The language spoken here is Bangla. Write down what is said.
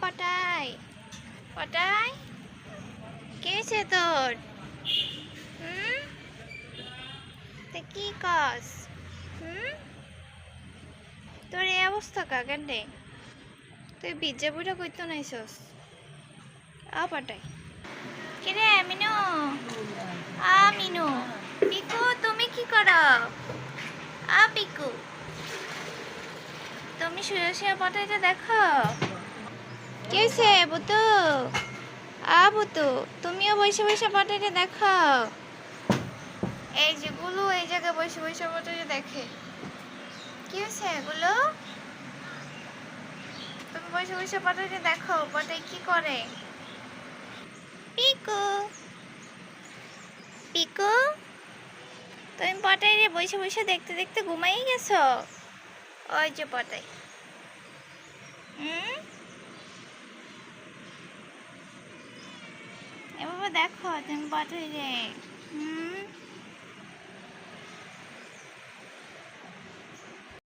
পটাই। পটাই? কে হয়েছে তোর? হুম? কি কস? হুম? তোর এই অবস্থা কাকেন রে? তুই বিজে বুড়া কইতো নাইছস আ পটাই। কিরে মিনু? আ মিনু। পিকু, তুমি কি করো? আ পিকু। তুমি শুয়ে শুয়ে পটাইটা দেখো। কি হয়েছে বুতু? আ বুতু তুমিও বসে বসে দেখো এই যে গুলো এই জায়গায় বসে বসে দেখে। কি হয়েছে এগুলো তুমি বসে বসে পটাইটা দেখো পটাই কি করে? পিকু। পিকু তুমি পটাই রে বসে বসে দেখতে দেখতে ঘুমাই গেছো? ওই যে পটাই হুম দেখো তুমি পটাই রে। হুম?